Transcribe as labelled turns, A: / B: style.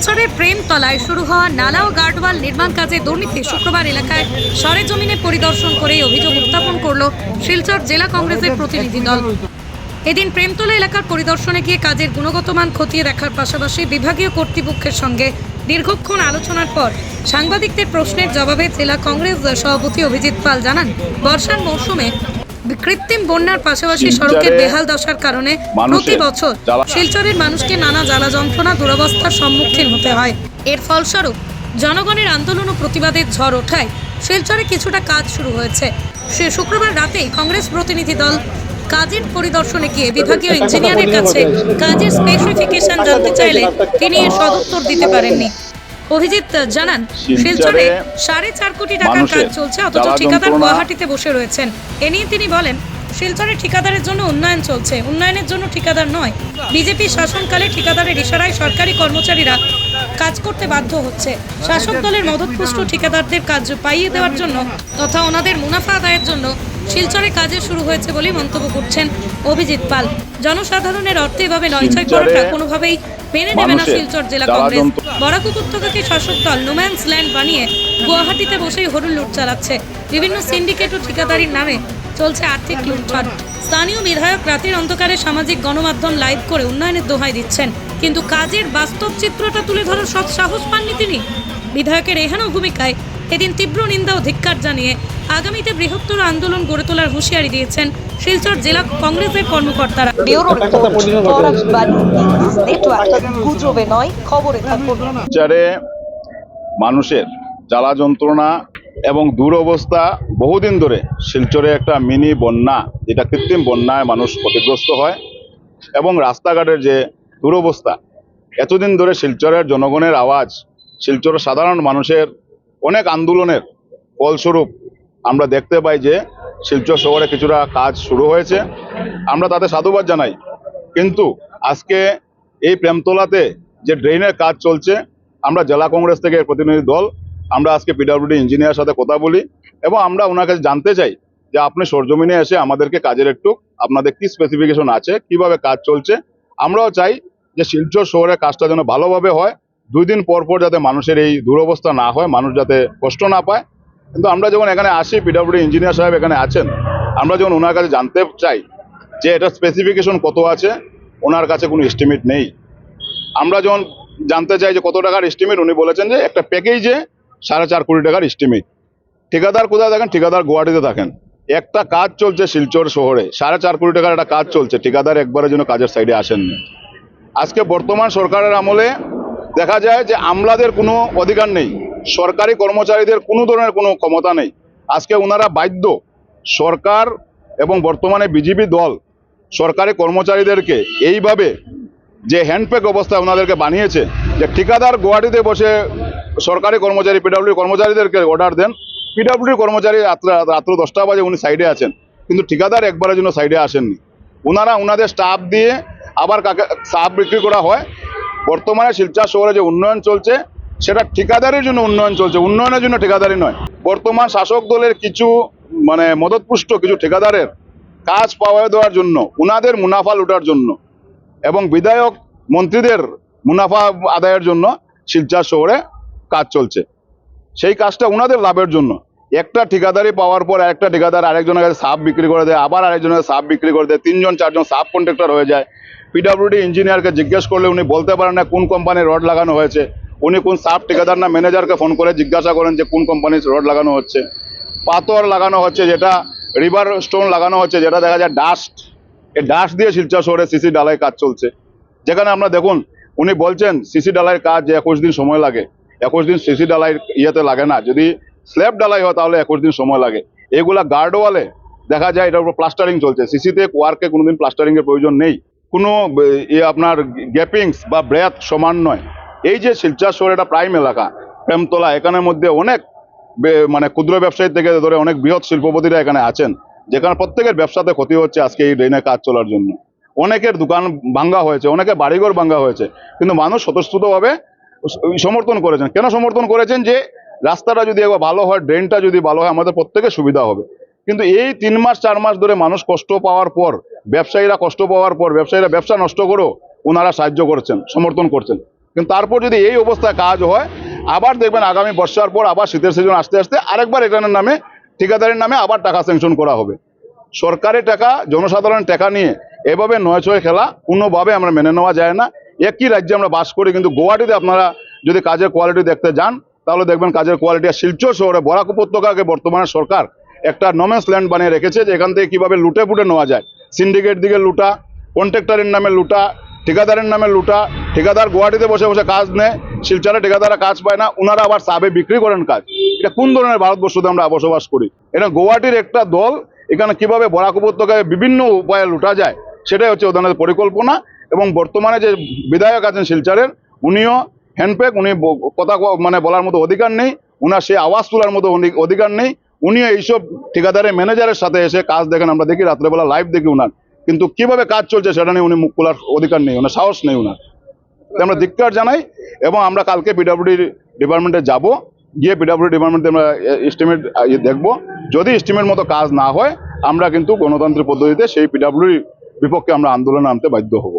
A: শিলচরের প্রেমতলায় শুরু হওয়া নালা ও গার্ডওয়াল নির্মাণ কাজে দুর্নীতি শুক্রবার এলাকায় সরেজমিনে পরিদর্শন করে অভিযোগ উত্থাপন করল শিলচর জেলা কংগ্রেসের প্রতিনিধি দল। এদিন প্রেমতলা এলাকার পরিদর্শনে গিয়ে কাজের গুণগত মান খতিয়ে দেখার পাশাপাশি বিভাগীয় কর্তৃপক্ষের সঙ্গে দীর্ঘক্ষণ আলোচনার পর সাংবাদিকদের প্রশ্নের জবাবে জেলা কংগ্রেস সভাপতি অভিজিৎ পাল জানান, বর্ষার মৌসুমে কৃত্রিম বন্যার পাশাপাশি সড়কের বেহাল দশার কারণে প্রতি বছর শিলচরের মানুষকে নানা জ্বালা যন্ত্রণা দুরবস্থার সম্মুখীন হতে হয়। এর ফলস্বরূপ জনগণের আন্দোলন ও প্রতিবাদের ঝড় ওঠায় শিলচরে কিছুটা কাজ শুরু হয়েছে। সে শুক্রবার রাতেই কংগ্রেস প্রতিনিধি দল কাজের পরিদর্শনে গিয়ে বিভাগীয় ইঞ্জিনিয়ারের কাছে কাজের স্পেসিফিকেশন জানতে চাইলে তিনি এর সদুত্তর দিতে পারেননি। অভিজিৎ জানান শিলচরে সাড়ে চার কোটি টাকার কাজ চলছে অথচ ঠিকাদার গুয়াহাটিতে বসে রয়েছেন। এ নিয়ে তিনি বলেন শিলচরে ঠিকাদারের জন্য উন্নয়ন চলছে। উন্নয়নের জন্য ঠিকাদার নয় বিজেপি শাসনকালে ঠিকাদারের ইশারায় সরকারি কর্মচারীরা কাজ করতে বাধ্য হচ্ছে। শাসক দলের মদতপুষ্ট ঠিকাদারদের কাজ পাইয়ে দেওয়ার জন্য তথা ওনাদের মুনাফা আদায়ের জন্য শিলচরে কাজে শুরু হয়েছে বলেই মন্তব্য করছেন অভিজিৎ পাল। জনসাধারণের অর্থে এভাবে নয়ছয় করাটা কোনোভাবেই মেনে নেবে না শিলচর জেলা কংগ্রেস। বরাক উপত্যকাকে শাসক দল নোম্যান্স ল্যান্ড বানিয়ে গুয়াহাটিতে বসেই হরুল লুট চালাচ্ছে। বিভিন্ন সিন্ডিকেট ও ঠিকাদারির নামে চলছে আর্থিক লুটছাট স্থানীয় বিধায়ক রাতের অন্ধকারে সামাজিক গণমাধ্যম লাইভ করে উন্নয়নের দোহাই দিচ্ছেন। কিন্তু কাজের বাস্তব চিত্রটা তুলে ধরার সৎ সাহস পাননি তিনি। বিধায়কের এহেন ভূমিকায় এদিন তীব্র নিন্দা ও ধিক্কার জানিয়ে আগামীতে বৃহত্তর আন্দোলন গড়ে তোলার হুঁশিয়ারি দিয়েছেন শিলচর জেলা কংগ্রেসের কর্মকর্তারা।
B: থাকুন।
C: চারে মানুষের জ্বালা যন্ত্রণা এবং দুরবস্থা বহুদিন ধরে শিলচরে একটা মিনি বন্যা যেটা কৃত্রিম বন্যায় মানুষ ক্ষতিগ্রস্ত হয় এবং রাস্তাঘাটের যে দুরবস্থা এতদিন ধরে শিলচরের জনগণের আওয়াজ শিলচরের সাধারণ মানুষের অনেক আন্দোলনের ফলস্বরূপ আমরা দেখতে পাই যে শিলচর শহরে কিছুটা কাজ শুরু হয়েছে। আমরা তাতে সাধুবাদ জানাই। কিন্তু আজকে এই প্রেমতলাতে যে ড্রেনের কাজ চলছে, আমরা জেলা কংগ্রেস থেকে প্রতিনিধি দল, আমরা আজকে পিডাব্লিউডি ইঞ্জিনিয়ার সাথে কথা বলি এবং আমরা ওনার কাছে জানতে চাই যে আপনি সরজমিনে এসে আমাদেরকে কাজের একটু আপনাদের কি স্পেসিফিকেশন আছে, কীভাবে কাজ চলছে? আমরাও চাই যে শিলচর শহরে কাজটা যেন ভালোভাবে হয় দুই দিন পর পর যাতে মানুষের এই দুরবস্থা না হয়, মানুষ যাতে কষ্ট না পায়। কিন্তু আমরা যখন এখানে আসি পিডাব্লিউডি ইঞ্জিনিয়ার সাহেব এখানে আছেন, আমরা যখন ওনার কাছে জানতে চাই যে এটা স্পেসিফিকেশন কত আছে ওনার কাছে কোনো এস্টিমেট নেই। আমরা যখন জানতে চাই যে কত টাকার এস্টিমেট উনি বলেছেন যে একটা প্যাকেজে সাড়ে চার কোটি টাকার এস্টিমেট ঠিকাদার কোথায় থাকেন? ঠিকাদার গুয়াহাটিতে থাকেন। একটা কাজ চলছে শিলচর শহরে, সাড়ে চার কোটি টাকার একটা কাজ চলছে, ঠিকাদার একবারের জন্য কাজের সাইডে আসেননি। আজকে বর্তমান সরকারের আমলে দেখা যায় যে আমলাদের কোনো অধিকার নেই, সরকারি কর্মচারীদের কোনো ধরনের কোনো ক্ষমতা নেই। আজকে ওনারা বাধ্য সরকার এবং বর্তমানে বিজেপি দল সরকারি কর্মচারীদেরকে এইভাবে যে হ্যান্ডপ্যাক অবস্থায় ওনাদেরকে বানিয়েছে, যে ঠিকাদার গুয়াহাটিতে বসে সরকারি কর্মচারী পিডাব্লিউ কর্মচারীদেরকে অর্ডার দেন। পিডাব্লিউ কর্মচারী রাত্র দশটা বাজে উনি সাইডে আছেন, কিন্তু ঠিকাদার একবারের জন্য সাইডে আসেননি। ওনারা ওনাদের স্টাফ দিয়ে আবার কাকে স্টাফ বিক্রি করা হয় বর্তমানে শিলচর শহরে যে উন্নয়ন চলছে, সেটা ঠিকাদারের জন্য উন্নয়ন চলছে। উন্নয়নের জন্য ঠিকাদারি নয়। বর্তমান শাসক দলের কিছু মানে মদতপুষ্ট কিছু ঠিকাদারের কাজ পাওয়া দেওয়ার জন্য ওনাদের মুনাফা লুটার জন্য এবং বিধায়ক মন্ত্রীদের মুনাফা আদায়ের জন্য শিলচর শহরে কাজ চলছে। সেই কাজটা ওনাদের লাভের জন্য। একটা ঠিকাদারি পাওয়ার পর একটা ঠিকাদার আরেকজনের কাছে সাপ বিক্রি করে দেয়, আবার আরেকজনের সাপ বিক্রি করে দেয়, তিনজন, চারজন সাপ কন্ট্রাক্টর হয়ে যায়। পিডাব্লিউডি ইঞ্জিনিয়ারকে জিজ্ঞেস করলে উনি বলতে পারেন না কোন কোম্পানির রড লাগানো হয়েছে। উনি কোন সাপ ঠিকাদার না ম্যানেজারকে ফোন করে জিজ্ঞাসা করেন যে কোন কোম্পানির রড লাগানো হচ্ছে। পাথর লাগানো হচ্ছে যেটা রিভার স্টোন লাগানো হচ্ছে যেটা দেখা যায় ডাস্ট এই ডাস্ট দিয়ে শিলচর শহরে সিসি ডালাই কাজ চলছে। যেখানে আমরা দেখুন, উনি বলছেন সিসি ডালাইয়ের কাজ যে একুশ দিন সময় লাগে। একুশ দিন সিসি ডালাই ইয়েতে লাগে না। যদি স্ল্যাব ডালাই হয় তাহলে একুশ দিন সময় লাগে। এগুলা গার্ড ওয়ালে দেখা যায় এটার উপর প্লাস্টারিং চলছে। সিসিতে ওয়ার্কে কোনোদিন প্লাস্টারিং এর প্রয়োজন নেই। কোনো ইয়ে আপনার গ্যাপিংস বা ব্রেথ সমান নয়। এই যে শিলচর শহর এটা প্রাইম এলাকা, প্রেমতলা এখানের মধ্যে অনেক মানে ক্ষুদ্র ব্যবসায়ী থেকে ধরে অনেক বৃহৎ শিল্পপতিরা এখানে আছেন, যেখানে প্রত্যেকের ব্যবসাতে ক্ষতি হচ্ছে আজকে এই ড্রেনে কাজ চলার জন্য। অনেকের দোকান ভাঙ্গা হয়েছে, অনেকের বাড়িঘর ভাঙ্গা হয়েছে, কিন্তু মানুষ স্বতঃস্ফূর্তভাবে সমর্থন করেছেন। কেন সমর্থন করেছেন যে রাস্তাটা যদি একবার ভালো হয় ড্রেনটা যদি ভালো হয়, আমাদের প্রত্যেকের সুবিধা হবে। কিন্তু এই তিন মাস, চার মাস ধরে মানুষ কষ্ট পাওয়ার পর, ব্যবসায়ীরা কষ্ট পাওয়ার পর, ব্যবসায়ীরা ব্যবসা নষ্ট করেও ওনারা সাহায্য করছেন, সমর্থন করছেন। কিন্তু তারপর যদি এই অবস্থায় কাজ হয়, আবার দেখবেন আগামী বর্ষার পর আবার শীতের সিজন আসতে আসতে আরেকবার এখানের নামে, ঠিকাদারের নামে আবার টাকা স্যাংশন করা হবে। সরকারি টাকা, জনসাধারণের টাকা নিয়ে এভাবে নয় ছয় খেলা কোনোভাবে আমরা মেনে নেওয়া যায় না। একই রাজ্যে আমরা বাস করি, কিন্তু গোয়াটিতে আপনারা যদি কাজের কোয়ালিটি দেখতে যান তাহলে দেখবেন কাজের কোয়ালিটি আর শিলচর শহরে বরাক উপত্যকাকে বর্তমানে সরকার একটা নমেন্স ল্যান্ড বানিয়ে রেখেছে, যে এখান থেকে কীভাবে লুটে ফুটে নেওয়া যায়। সিন্ডিকেট দিকে লুটা কন্ট্রাক্টরের নামে লুটা, ঠিকাদারের নামে লুটা, ঠিকাদার গুয়াহাটিতে বসে বসে কাজ নেয়, শিলচরে ঠিকাদাররা কাজ পায় না ওনারা আবার সাবে বিক্রি করেন কাজ। এটা কোন ধরনের ভারতবর্ষতে আমরা বসবাস করি? এটা গুয়াহাটির একটা দল, এখানে কীভাবে বরাক উপত্যকায় বিভিন্ন উপায়ে লুটা যায়, সেটাই হচ্ছে ওদের পরিকল্পনা। এবং বর্তমানে যে বিধায়ক আছেন শিলচরের, উনিও হ্যান্ডপ্যাক উনি কথা মানে বলার মতো অধিকার নেই, উনার সে আওয়াজ তোলার মতো অধি- অধিকার নেই, উনিও এইসব ঠিকাদারের ম্যানেজারের সাথে এসে কাজ দেখেন, আমরা দেখি রাত্রেবেলা লাইভ দেখি উনার। কিন্তু কীভাবে কাজ চলছে সেটা নিয়ে উনি মুখ খোলার অধিকার নেই ওনার সাহস নেই উনার। আমরা ধিক্কার জানাই এবং আমরা কালকে পিডাব্লিউডি ডিপার্টমেন্টে যাব, গিয়ে পিডাব্লিউডি ডিপার্টমেন্টে আমরা এস্টিমেট দেখব। যদি এস্টিমেট মতো কাজ না হয়, আমরা কিন্তু গণতান্ত্রিক পদ্ধতিতে সেই পিডাব্লিউডির বিপক্ষে আমরা আন্দোলনে আনতে বাধ্য হব।